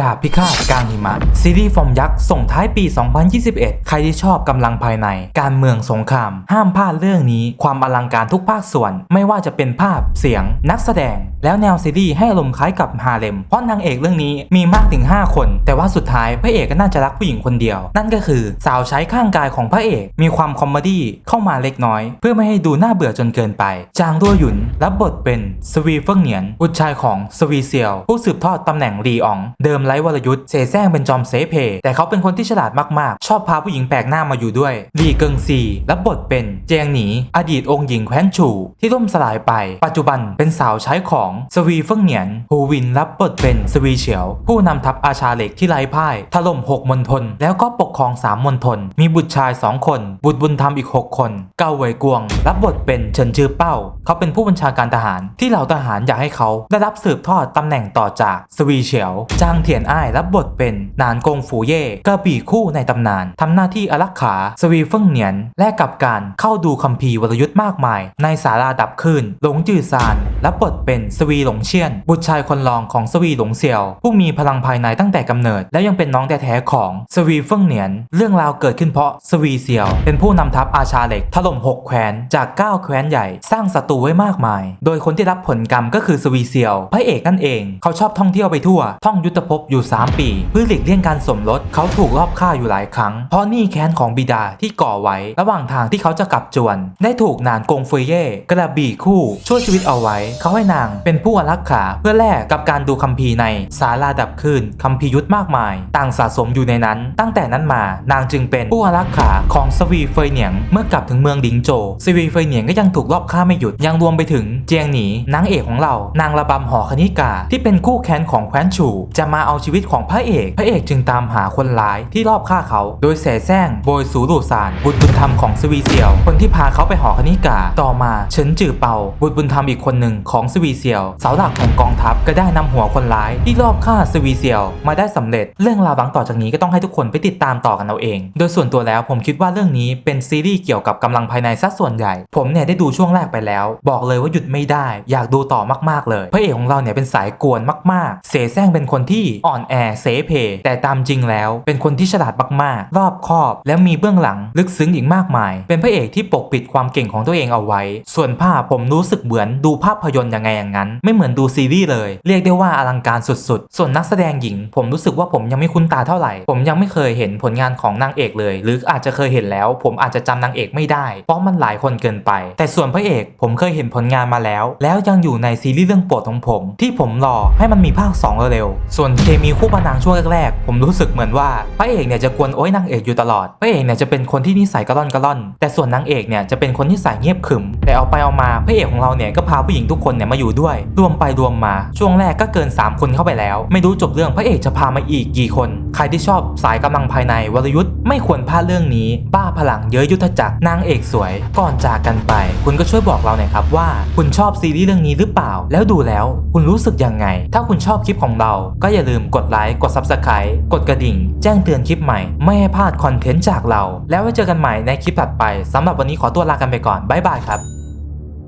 ดาบพิฆาตกลางหิมะ ซีรีส์ฟอร์มยักษ์ส่งท้ายปี 2021 ใครที่ชอบกำลังภายใน การเมืองสงคราม ห้ามพลาดเรื่องนี้ ความอลังการทุกภาคส่วน ไม่ว่าจะเป็นภาพเสียง นักแสดง แล้วแนวซีรีส์ให้อารมณ์คล้ายกับฮาเลม เพราะนางเอกเรื่องนี้มีมากถึง 5 คน แต่ว่าสุดท้ายพระเอกก็น่าจะรักผู้หญิงคนเดียว นั่นก็คือสาวใช้ข้างกายของพระเอก มีความคอมเมดี้เข้ามาเล็กน้อย เพื่อไม่ให้ดูน่าเบื่อจนเกินไป จางดัวหยุนรับบทเป็นสวีเฟิงเหนียนบุตรชายของสวีเซียว ผู้สืบทอดตำแหน่งรีอองเดิมไร้วรยุทธ์เสแสร้งเป็นจอมเสเพ แต่เขาเป็นคนที่ฉลาดมากๆ ชอบพาผู้หญิงแปลกหน้ามาอยู่ด้วยลีเกิงซีรับบทเป็นเจียงหนี อดีตองค์หญิงแคว้นฉูที่ล่มสลายไป ปัจจุบันเป็นสาวใช้ของสวีเฟิงเหนียนฮูวินรับบทเป็นสวีเฉียว ผู้นำทัพอาชาเล็กที่ไร้พ่าย ถล่มหกมณฑลแล้วก็ปกครองสามมณฑลมีบุตรชายสองคน บุตรบุญธรรมอีก 6 คน เกาเหวยกวง รับบทเป็นเฉินจือเป้า เขาเป็นผู้บัญชาการทหารที่เหล่าทหารอยากให้เขาได้รับสืบทอดตำแหน่งต่อจากสวีเฉียวจางเทียนอ้ายรับบทเป็นนานกงฝูเย่กระบี่คู่ในตำนาน ทำหน้าที่อารักขาสวีเฟิงเหนียน และกับการเข้าดูคัมภีร์วรยุทธ์มากมาย ในสาราดับคืนหลงจือซานรับบทเป็นสวีหลงเชียน บุตรชายคนรองของสวีหลงเซียว ผู้มีพลังภายในตั้งแต่กำเนิด และยังเป็นน้องแท้ๆของสวีเฟิงเหนียน เรื่องราวเกิดขึ้นเพราะสวีเซียว เป็นผู้นำทัพอาชาเหล็กถล่มหกแคว้นจาก 9 แคว้นใหญ่ สร้างศัตรูไว้มากมาย โดยคนที่รับผลกรรมก็คือสวีเซียวพระเอกนั่นเองเขาชอบท่องเที่ยวไปทั่ว ท่องยุทธภพอยู่ 3 ปี เพื่อหลีกเลี่ยงการสมรสเขาถูกลอบฆ่าอยู่หลายครั้ง เพราะหนี่แค้นของบิดาที่ก่อไว้ ระหว่างทางที่เขาจะกลับจวน ได้ถูกนานกงเฟยเย่กระบี่คู่ช่วยชีวิตเอาไว้เขาให้นางเป็นผู้อารักขาเพื่อแลกกับการดูคัมภีร์ในศาลาดับคลื่นคัมภีร์ยุทธมากมาย ต่างสะสมอยู่ในนั้น ตั้งแต่นั้นมานางจึงเป็นผู้อารักขาของสวีเฟยเหนียงเมื่อกลับถึงเมืองดิงโจสวีเฟยเหนียงก็ยังถูกลอบฆ่าไม่หยุดยังรวมไปถึงเจียงหนีนางเอกของเรา นางระบำหอคณิกาที่เป็นคู่แค้นของแคว้นฉูจะมาเอาชีวิตของพระเอก พระเอกจึงตามหาคนร้ายที่รอบฆ่าเขา โดยแสแสร้งโบยสูรูซานบุตรบุญธรรมของสวีเซียว คนที่พาเขาไปหอคณิกาต่อมาเฉินจือเปาบุตรบุญธรรมอีกคนหนึ่งของสวีเซียว เสาหลักแห่งกองทัพก็ได้นำหัวคนร้ายที่รอบฆ่าสวีเซียวมาได้สำเร็จ เรื่องราวหลังต่อจากนี้ก็ต้องให้ทุกคนไปติดตามต่อกันเอาเอง โดยส่วนตัวแล้วผมคิดว่าเรื่องนี้เป็นซีรีส์เกี่ยวกับกำลังภายในซะส่วนใหญ่ ผมเนี่ยได้ดูช่วงแรกไปแล้ว บอกเลยว่าหยุดไม่ได้ อยากดูต่อมากๆเลยพระเอกของเราเนี่ยเป็นสายกวนมาก ๆ เสแสร้งเป็นคนที่อ่อนแอเสเพ แต่ตามจริงแล้ว เป็นคนที่ฉลาดมากๆ รอบคอบ และมีเบื้องหลังลึกซึ้งอีกมากมาย เป็นพระเอกที่ปกปิดความเก่งของตัวเองเอาไว้ ส่วนภาพผมรู้สึกเหมือนดูภาพยนตร์ยังไงอย่างนั้น ไม่เหมือนดูซีรีส์เลย เรียกได้ว่าอลังการสุดๆ ส่วนนักแสดงหญิง ผมรู้สึกว่าผมยังไม่คุ้นตาเท่าไหร่ ผมยังไม่เคยเห็นผลงานของนางเอกเลย หรืออาจจะเคยเห็นแล้ว ผมอาจจะจำนางเอกไม่ได้ เพราะมันหลายคนเกินไป แต่ส่วนพระเอก ผมเคยเห็นผลงานมาแล้ว แล้วยังอยู่ในซีรีส์เรื่องโปรดของผม ที่ผมรอให้มันมีภาค2เร็วๆส่วนเคมีคู่พระนางช่วงแรกๆผมรู้สึกเหมือนว่าพระเอกเนี่ยจะกวนโอ้ยนางเอกอยู่ตลอดพระเอกเนี่ยจะเป็นคนที่นิสัยกระล่อนกระล่อน แต่ส่วนนางเอกเนี่ยจะเป็นคนที่ใส่เงียบขรึม แต่เอาไปเอามาพระเอกของเราเนี่ยก็พาผู้หญิงทุกคนเนี่ยมาอยู่ด้วย รวมไปรวมมา ช่วงแรกก็เกิน 3 คนเข้าไปแล้ว ไม่รู้จบเรื่องพระเอกจะพามาอีกกี่คน ใครที่ชอบสายกำลังภายในวรยุทธ์ไม่ควรพลาดเรื่องนี้ บ้าพลังเยอะยุทธจักรนางเอกสวย ก่อนจากกันไป คุณก็ช่วยบอกเราหน่อยครับว่า คุณชอบซีรีส์เรื่องนี้หรือเปล่า แล้วดูแล้ว คุณรู้สึกยังไง ถ้าคุณชอบคลิปของเรา ก็อย่าลืมกดไลค์กด Subscribe กดกระดิ่ง แจ้งเตือนคลิปใหม่ไม่ให้พลาดคอนเทนต์จากเรา แล้วไว้เจอกันใหม่ในคลิปถัดไปสำหรับวันนี้ขอตัวลากันไปก่อนบ๊ายบายครับ